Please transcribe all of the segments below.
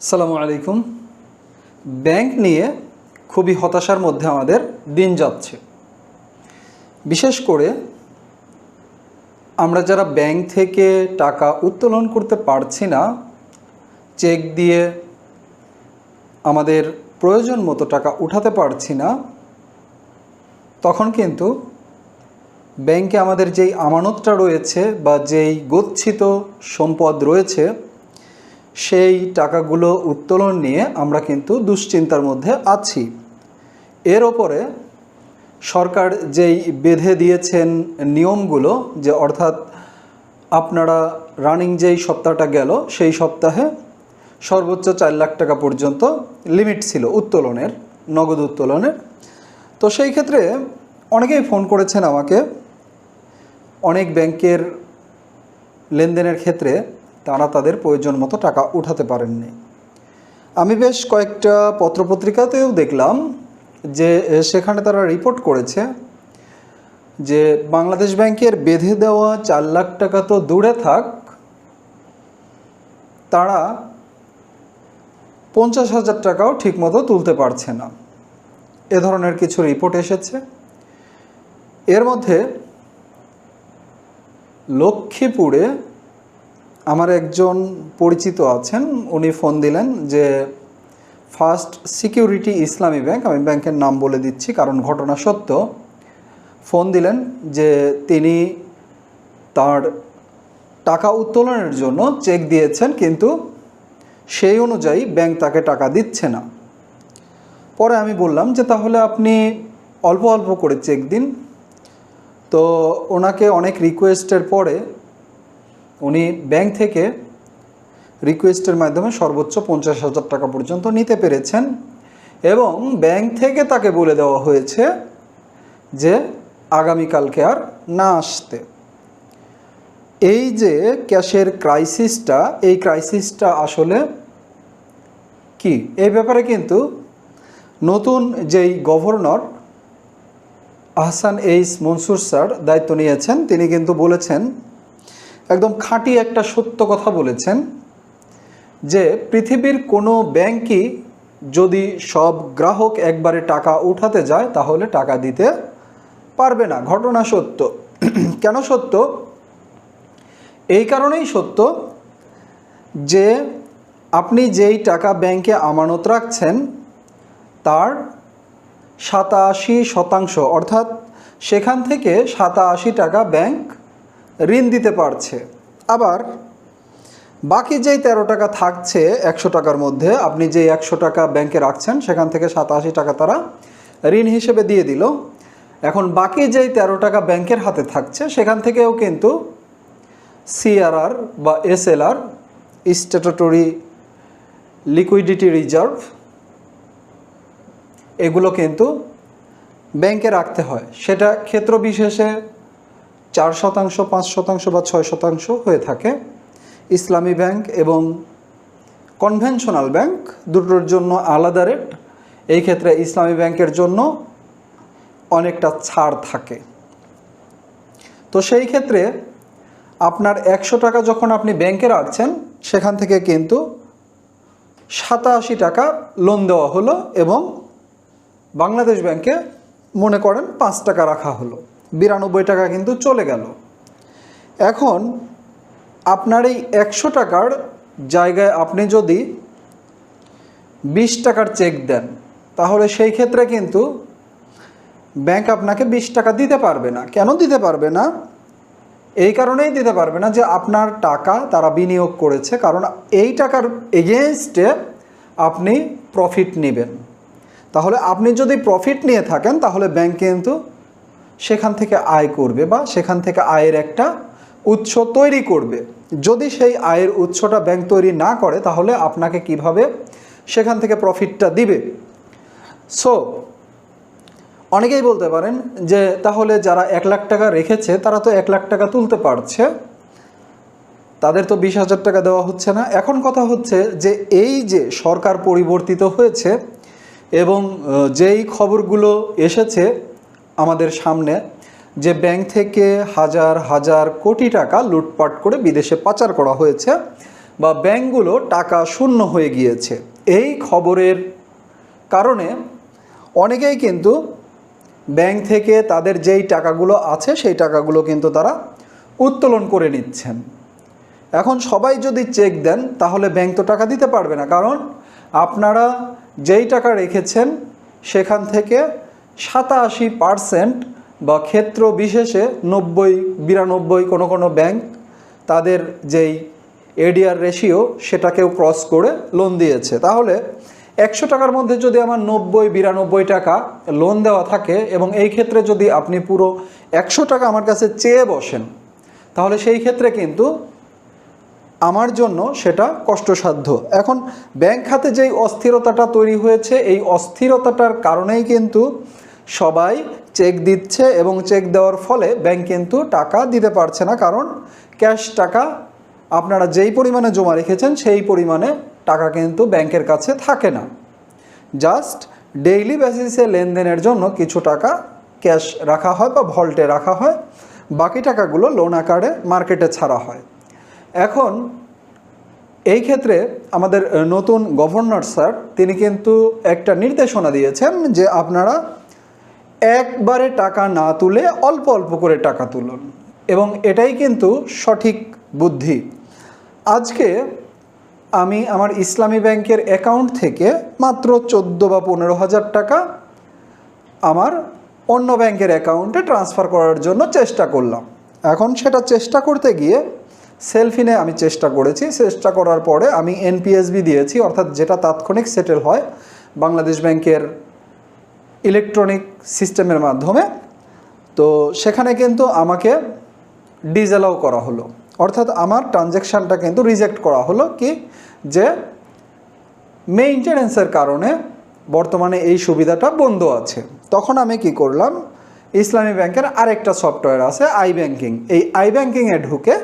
আসসালামু আলাইকুম। ব্যাংক নিয়ে খুবই হতাশার মধ্যে আমাদের দিন যাচ্ছে। বিশেষ করে আমরা যারা ব্যাংক থেকে টাকা উত্তোলন করতে পারছি না, চেক দিয়ে আমাদের প্রয়োজন মতো টাকা উঠাতে পারছি না, তখন কিন্তু ব্যাংকে আমাদের যেই আমানতটা রয়েছে বা যেই গচ্ছিত সম্পদ রয়েছে সেই টাকাগুলো উত্তোলন নিয়ে আমরা কিন্তু দুশ্চিন্তার মধ্যে আছি। এর ওপরে সরকার যেই বেঁধে দিয়েছেন নিয়মগুলো, যে অর্থাৎ আপনারা রানিং যেই সপ্তাহটা গেল, সেই সপ্তাহে সর্বোচ্চ চার লাখ টাকা পর্যন্ত লিমিট ছিল উত্তোলনের, নগদ উত্তোলনের। তো সেই ক্ষেত্রে অনেকেই ফোন করেছেন আমাকে। অনেক ব্যাংকের লেনদেনের ক্ষেত্রে তারা তাদের প্রয়োজন মতো টাকা উঠাতে পারেননি। আমি বেশ কয়েকটা পত্রপত্রিকাতেও দেখলাম যে সেখানে তারা রিপোর্ট করেছে যে, বাংলাদেশ ব্যাংকের বেঁধে দেওয়া চার লাখ টাকা তো দূরে থাক, তারা পঞ্চাশ হাজার টাকাও ঠিকমতো তুলতে পারছে না। এ ধরনের কিছু রিপোর্ট এসেছে। এর মধ্যে লক্ষ্মীপুরে আমার একজন পরিচিত আছেন, উনি ফোন দিলেন যে ফার্স্ট সিকিউরিটি ইসলামী ব্যাংক আমি ব্যাংকের নাম বলে দিচ্ছি কারণ ঘটনা সত্য। ফোন দিলেন যে, তিনি তার টাকা উত্তোলনের জন্য চেক দিয়েছেন, কিন্তু সেই অনুযায়ী ব্যাংক তাকে টাকা দিচ্ছে না। পরে আমি বললাম যে, তাহলে আপনি অল্প অল্প করে চেক দিন। তো ওনাকে অনেক রিকোয়েস্টের পরে উনি ব্যাংক থেকে রিকোয়েস্টের মাধ্যমে সর্বোচ্চ পঞ্চাশ হাজার টাকা পর্যন্ত নিতে পেরেছেন এবং ব্যাংক থেকে তাকে বলে দেওয়া হয়েছে যে আগামীকালকে আর না আসতে। এই যে ক্যাশের ক্রাইসিসটা, এই ক্রাইসিসটা আসলে কি? এই ব্যাপারে কিন্তু নতুন যেই governor Ahsan H Mansur sir দায়িত্ব নিয়েছেন, তিনি কিন্তু বলেছেন একদম খাঁটি একটা সত্য কথা বলেছেন যে পৃথিবীর কোনো ব্যাংকই যদি সব গ্রাহক একবারে টাকা উঠাতে যায়, তাহলে টাকা দিতে পারবে না। ঘটনা সত্য। কেন সত্য? এই কারণেই সত্য যে আপনি যেই টাকা ব্যাংকে আমানত রাখছেন, তার সাতাশি শতাংশ, অর্থাৎ সেখান থেকে সাতাশি টাকা ব্যাংক ঋণ দিতে পারছে। আবার বাকি যেই তেরো টাকা থাকছে একশো টাকার মধ্যে, আপনি যে একশো টাকা ব্যাংকে রাখছেন, সেখান থেকে সাতাশি টাকা তারা ঋণ হিসেবে দিয়ে দিল। এখন বাকি যেই তেরো টাকা ব্যাংকের হাতে থাকছে, সেখান থেকেও কিন্তু সিআরআর বা এসএলআর স্ট্যাটুটরি লিকুইডিটি রিজার্ভ এগুলো কিন্তু ব্যাংকে রাখতে হয়। সেটা ক্ষেত্র বিশেষে চার শতাংশ, পাঁচ শতাংশ বা ছয় শতাংশ হয়ে থাকে। ইসলামী ব্যাংক এবং কনভেনশনাল ব্যাংক দুটোর জন্য আলাদা রেট। এই ক্ষেত্রে ইসলামী ব্যাংকের জন্য অনেকটা ছাড় থাকে। তো সেই ক্ষেত্রে আপনার একশো টাকা যখন আপনি ব্যাংকে রাখছেন, সেখান থেকে কিন্তু সাতাশি টাকা লোন দেওয়া হলো এবং বাংলাদেশ ব্যাংকে মনে করেন পাঁচ টাকা রাখা হলো। বিরানব্বই টাকা কিন্তু চলে গেল। এখন আপনার এই একশো টাকার জায়গায় আপনি যদি বিশ টাকার চেক দেন, তাহলে সেই ক্ষেত্রে কিন্তু ব্যাংক আপনাকে বিশ টাকা দিতে পারবে না। কেন দিতে পারবে না? এই কারণেই দিতে পারবে না যে আপনার টাকা তারা বিনিয়োগ করেছে, কারণ এই টাকার এগেনস্টে আপনি প্রফিট নেবেন। তাহলে আপনি যদি প্রফিট নিয়ে থাকেন, তাহলে ব্যাংক কিন্তু সেখান থেকে আয় করবে বা সেখান থেকে আয়ের একটা উৎস তৈরি করবে। যদি সেই আয়ের উৎসটা ব্যাংক তৈরি না করে, তাহলে আপনাকে কীভাবে সেখান থেকে প্রফিটটা দিবে? সো অনেকেই বলতে পারেন যে, তাহলে যারা এক লাখ টাকা রেখেছে, তারা তো এক লাখ টাকা তুলতে পারছে। তাদের তো বিশ হাজার টাকা দেওয়া হচ্ছে না। এখন কথা হচ্ছে যে, এই যে সরকার পরিবর্তিত হয়েছে এবং যেই খবরগুলো এসেছে আমাদের সামনে যে ব্যাংক থেকে হাজার হাজার কোটি টাকা লুটপাট করে বিদেশে পাচার করা হয়েছে বা ব্যাংকগুলো টাকা শূন্য হয়ে গিয়েছে, এই খবরের কারণে অনেকেই কিন্তু ব্যাংক থেকে তাদের যেই টাকাগুলো আছে সেই টাকাগুলো কিন্তু তারা উত্তোলন করে নিচ্ছেন। এখন সবাই যদি চেক দেন, তাহলে ব্যাংক তো টাকা দিতে পারবে না। কারণ আপনারা যেই টাকা রেখেছেন, সেখান থেকে সাতাশি পারসেন্ট বা ক্ষেত্র বিশেষে নব্বই, বিরানব্বই কোনো কোনো ব্যাংক তাদের যেই এডিআর রেশিও সেটাকেও ক্রস করে লোন দিয়েছে। তাহলে একশো টাকার মধ্যে যদি আমার নব্বই, বিরানব্বই টাকা লোন দেওয়া থাকে এবং এই ক্ষেত্রে যদি আপনি পুরো একশো টাকা আমার কাছে চেয়ে বসেন, তাহলে সেই ক্ষেত্রে কিন্তু আমার জন্য সেটা কষ্টসাধ্য। এখন ব্যাংক খাতে যেই অস্থিরতাটা তৈরি হয়েছে, এই অস্থিরতাটার কারণেই কিন্তু সবাই চেক দিচ্ছে এবং চেক দেওয়ার ফলে ব্যাংক কিন্তু টাকা দিতে পারছে না, কারণ ক্যাশ টাকা আপনারা যেই পরিমাণে জমা রেখেছেন সেই পরিমাণে টাকা কিন্তু ব্যাংকের কাছে থাকে না। জাস্ট ডেইলি বেসিসে লেনদেনের জন্য কিছু টাকা ক্যাশ রাখা হয় বা ভল্টে রাখা হয়, বাকি টাকাগুলো লোন আকারে মার্কেটে ছাড়া হয়। এখন এই ক্ষেত্রে আমাদের নতুন গভর্নর স্যার, তিনি কিন্তু একটা নির্দেশনা দিয়েছেন যে আপনারা একবারে টাকা না তুলে অল্প অল্প করে টাকা তুলুন। এবং এটাই কিন্তু সঠিক বুদ্ধি। আজকে আমি আমার ইসলামী ব্যাংকের অ্যাকাউন্ট থেকে মাত্র চোদ্দ বা পনেরো হাজার টাকা আমার অন্য ব্যাংকের অ্যাকাউন্টে ট্রান্সফার করার জন্য চেষ্টা করলাম। এখন সেটা চেষ্টা করতে গিয়ে সেলফিনে আমি চেষ্টা করেছি। চেষ্টা করার পরে আমি এনপিএসবি দিয়েছি, অর্থাৎ যেটা তাৎক্ষণিক সেটেল হয় বাংলাদেশ ব্যাংকের ইলেকট্রনিক সিস্টেমের মাধ্যমে। তো সেখানে কিন্তু আমাকে ডিজেলাও করা হলো। অর্থাৎ আমার ট্রানজ্যাকশানটা কিন্তু রিজেক্ট করা হলো কি? যে মেইনটেনেন্সের কারণে বর্তমানে এই সুবিধাটা বন্ধ আছে। তখন আমি কি করলাম? ইসলামী ব্যাংকের আরেকটা সফটওয়্যার আছে আই ব্যাংকিং এই আই ব্যাংকিংয়ে ঢুকে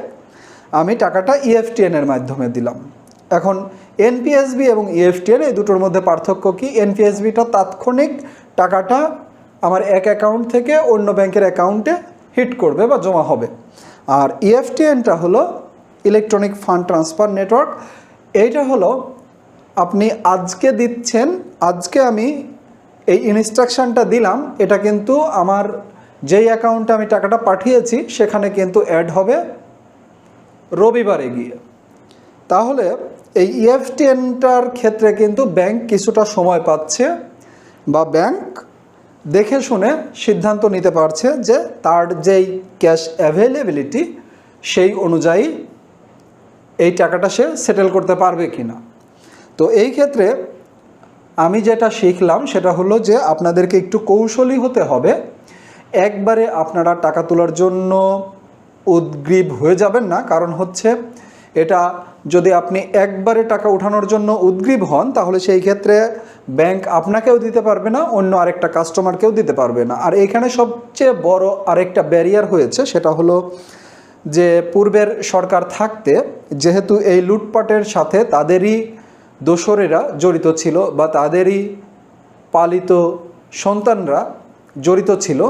আমি টাকাটা E ইএফটিএন এর মাধ্যমে দিলাম। এখন এনপিএসবি এবং ইএফটিএন এই দুটোর মধ্যে পার্থক্য কি? এনপিএসবিটা তাৎক্ষণিক টাকাটা আমার এক অ্যাকাউন্ট থেকে অন্য ব্যাংকের অ্যাকাউন্টে হিট করবে বা জমা হবে। আর ইএফটিএনটা হলো ইলেকট্রনিক ফান্ড ট্রান্সফার নেটওয়ার্ক। এইটা হলো আপনি আজকে দিচ্ছেন, আজকে আমি এই ইনস্ট্রাকশানটা দিলাম, এটা কিন্তু আমার যেই অ্যাকাউন্টে আমি টাকাটা পাঠিয়েছি, সেখানে কিন্তু অ্যাড হবে রবিবারে গিয়ে। তাহলে এই E ইএফটিএনটার ক্ষেত্রে কিন্তু ব্যাংক কিছুটা সময় পাচ্ছে বা ব্যাংক দেখে শুনে সিদ্ধান্ত নিতে পারছে যে তার যেই ক্যাশ অ্যাভেলেবিলিটি সেই অনুযায়ী এই টাকাটা সে সেটেল করতে পারবে কি না তো এই ক্ষেত্রে আমি যেটা শিখলাম সেটা হলো যে আপনাদেরকে একটু কৌশলী হতে হবে। একবারে আপনারা টাকা তোলার জন্য উদ্গ্রীব হয়ে যাবেন না, কারণ হচ্ছে এটা যদি আপনি একবারে টাকা উঠানোর জন্য উদ্গ্রীব হন, তাহলে সেই ক্ষেত্রে ব্যাংক আপনাকেও দিতে পারবে না, অন্য আরেকটা কাস্টমারকেও দিতে পারবে না। আর এখানে সবচেয়ে বড় আরেকটা ব্যারিয়ার হয়েছে, সেটা হলো যে পূর্বের সরকার থাকতে যেহেতু এই লুটপাটের সাথে তাদেরই দোসরেরা জড়িত ছিল বা তাদেরই পালিত সন্তানরা জড়িত ছিল,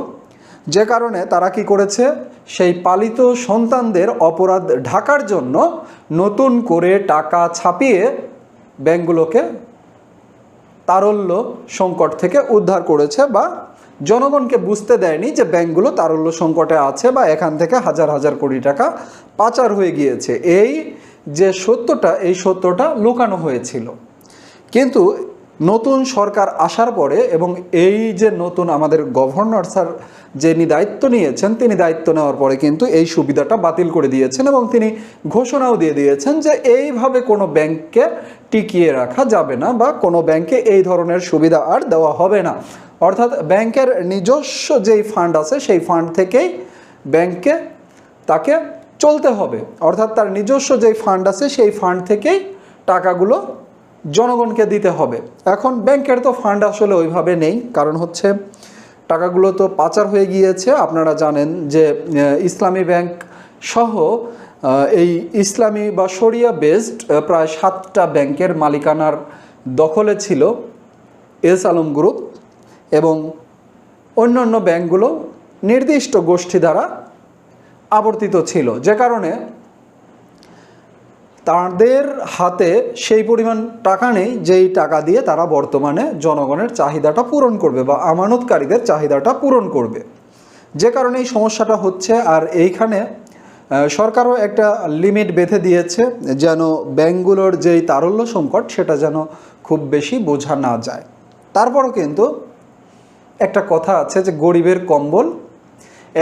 যে কারণে তারা কি করেছে সেই পালিত সন্তানদের অপরাধ ঢাকার জন্য নতুন করে টাকা ছাপিয়ে ব্যাংকগুলোকে তারল্য সংকট থেকে উদ্ধার করেছে বা জনগণকে বুঝতে দেয়নি যে ব্যাংকগুলো তারল্য সংকটে আছে বা এখান থেকে হাজার হাজার কোটি টাকা পাচার হয়ে গিয়েছে। এই যে সত্যটা, এই সত্যটা লুকানো হয়েছিল। কিন্তু নতুন সরকার আসার পরে এবং এই যে নতুন আমাদের গভর্নর স্যার যিনি দায়িত্ব নিয়েছেন, তিনি দায়িত্ব নেওয়ার পরে কিন্তু এই সুবিধাটা বাতিল করে দিয়েছেন এবং তিনি ঘোষণাও দিয়ে দিয়েছেন যে এইভাবে কোনো ব্যাংককে টিকিয়ে রাখা যাবে না বা কোনো ব্যাংকে এই ধরনের সুবিধা আর দেওয়া হবে না। অর্থাৎ ব্যাংকের নিজস্ব যেই ফান্ড আছে, সেই ফান্ড থেকেই ব্যাংকে তাকে চলতে হবে। অর্থাৎ তার নিজস্ব যেই ফান্ড আছে, সেই ফান্ড থেকেই টাকাগুলো জনগণকে দিতে হবে। এখন ব্যাংকের তো ফান্ড আসলে ওইভাবে নেই, কারণ হচ্ছে টাকাগুলো তো পাচার হয়ে গিয়েছে। আপনারা জানেন যে ইসলামী ব্যাংক সহ এই ইসলামী বা শরিয়া বেসড প্রায় সাতটা ব্যাংকের মালিকানার দখলে ছিল এস আলম গ্রুপ এবং অন্যান্য ব্যাংকগুলো নির্দিষ্ট গোষ্ঠী দ্বারা আবর্তিত ছিল। যে কারণে তাদের হাতে সেই পরিমাণ টাকা নেই, যেই টাকা দিয়ে তারা বর্তমানে জনগণের চাহিদাটা পূরণ করবে বা আমানতকারীদের চাহিদাটা পূরণ করবে। যে কারণে এই সমস্যাটা হচ্ছে, আর এইখানে সরকারও একটা লিমিট বেঁধে দিয়েছে যেন ব্যাঙ্কগুলোর যেই তারল্য সংকট, সেটা যেন খুব বেশি বোঝা না যায়। তারপরও কিন্তু একটা কথা আছে যে গরিবের কম্বল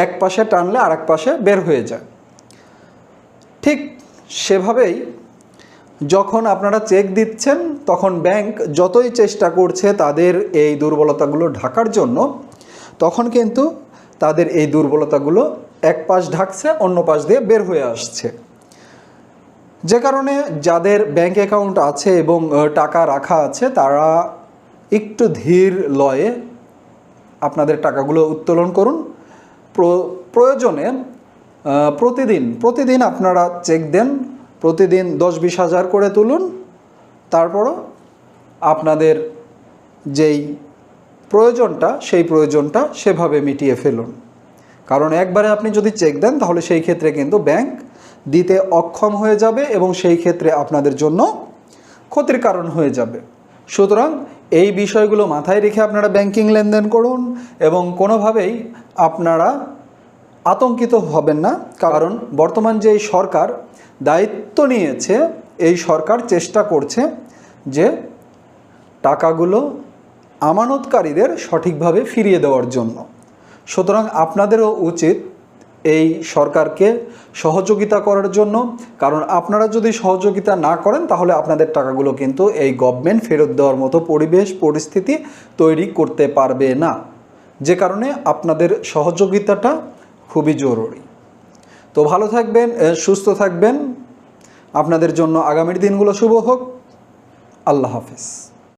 এক পাশে টানলে আর পাশে বের হয়ে যায়। ঠিক সেভাবেই যখন আপনারা চেক দিচ্ছেন, তখন ব্যাংক যতই চেষ্টা করছে তাদের এই দুর্বলতাগুলো ঢাকার জন্য, তখন কিন্তু তাদের এই দুর্বলতাগুলো এক পাশ ঢাকছে, অন্য পাশ দিয়ে বের হয়ে আসছে। যে কারণে যাদের ব্যাংক অ্যাকাউন্ট আছে এবং টাকা রাখা আছে, তারা একটু ধীর লয়ে আপনাদের টাকাগুলো উত্তোলন করুন। প্র- প্রয়োজনে প্রতিদিন প্রতিদিন আপনারা চেক দেন, প্রতিদিন দশ বিশ হাজার করে তুলুন। তারপরও আপনাদের যেই প্রয়োজনটা, সেই প্রয়োজনটা সেভাবে মিটিয়ে ফেলুন। কারণ একবারে আপনি যদি চেক দেন, তাহলে সেই ক্ষেত্রে কিন্তু ব্যাংক দিতে অক্ষম হয়ে যাবে এবং সেই ক্ষেত্রে আপনাদের জন্য ক্ষতির কারণ হয়ে যাবে। সুতরাং এই বিষয়গুলো মাথায় রেখে আপনারা ব্যাংকিং লেনদেন করুন এবং কোনোভাবেই আপনারা আতঙ্কিত হবেন না, কারণ বর্তমান যে সরকার দায়িত্ব নিয়েছে, এই সরকার চেষ্টা করছে যে টাকাগুলো আমানতকারীদের সঠিকভাবে ফিরিয়ে দেওয়ার জন্য। সুতরাং আপনাদেরও উচিত এই সরকারকে সহযোগিতা করার জন্য, কারণ আপনারা যদি সহযোগিতা না করেন, তাহলে আপনাদের টাকাগুলো কিন্তু এই গভর্নমেন্ট ফেরত দেওয়ার মতো পরিবেশ, পরিস্থিতি তৈরি করতে পারবে না। যে কারণে আপনাদের সহযোগিতাটা খুবই জরুরি। তো ভালো থাকবেন সুস্থ থাকবেন। আপনাদের জন্য আগামীর দিনগুলো শুভ হোক। আল্লাহ হাফেজ।